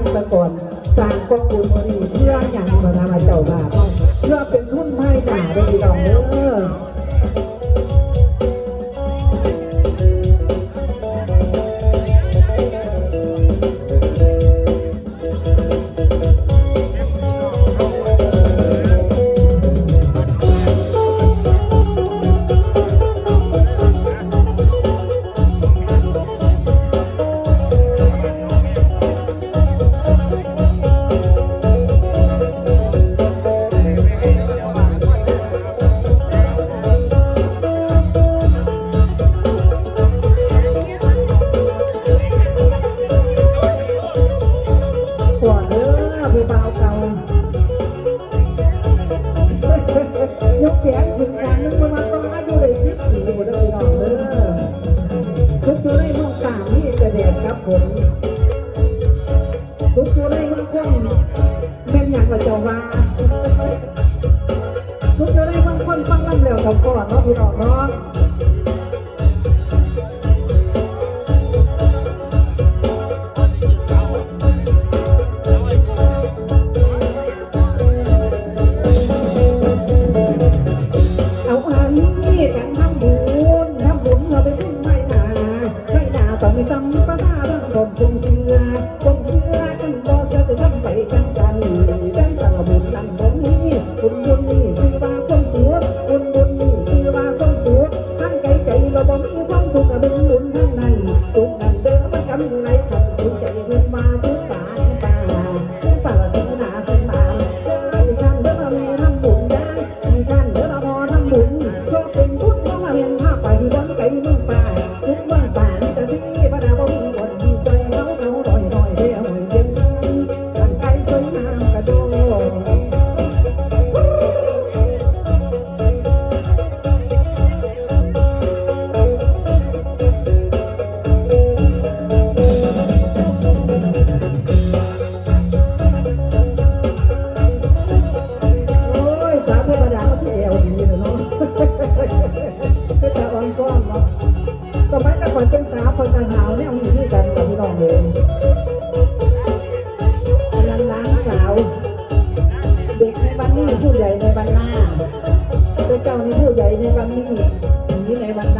งตะก่อนสร้างก็ปูนบรีเพื่ออย่างมาทำเจ้าบ้าเพื่อเป็นทุนไม้หนาได้ดีดองเด้อ เก่ายกแขนขึ้นกันนึกว่ามันต้องอายุได้สิบปีบ่ได้พี่น้องเด้อสุดอยู่ในห้องกลางนี่แต่แดดครับผมสุดอยู่ในห้องคงแม่นหยังละจ้าว่าสุดอยู่ในห้องคนฟังลำแล้วกับก่อนเนาะพี่น้องเนาะ นาต้องมีสัมปทาดังคนคงเชื่อคงเชื่อกันบ่จะจะทำไปกันกันกันตะบุญนั่นบ่มีคุณบุญ เป็นตาอ่อนซ้อนเนาะสมัยต่ก่อนเป็นสาวคนต่างหาวเนี่ยมีที่กันกับพี่น้องเองกำลังล้างสาว เด็กในบ้านนี้ผู้ใหญ่ในบ้านหน้าเป็นเจ้านี่ผู้ใหญ่ในบ้านนี้หนีในบ้านหน้า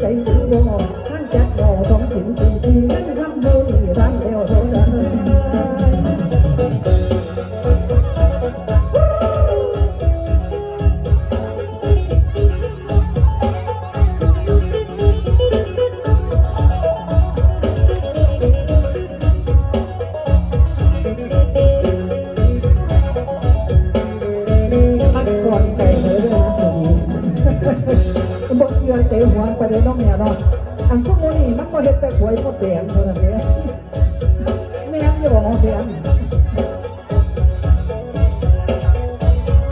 chạy đứng đồ ăn chặt đồ không chịu tìm chi đánh răm đôi thì bán đều thôi อกเชื่อใจหัวประเด็นน้องเนี่ยเนาะอันสมุนีมันก็เห็ดแต่หวยก็แดงเท่านั้นเองแม่งจะบอกน้องเตียง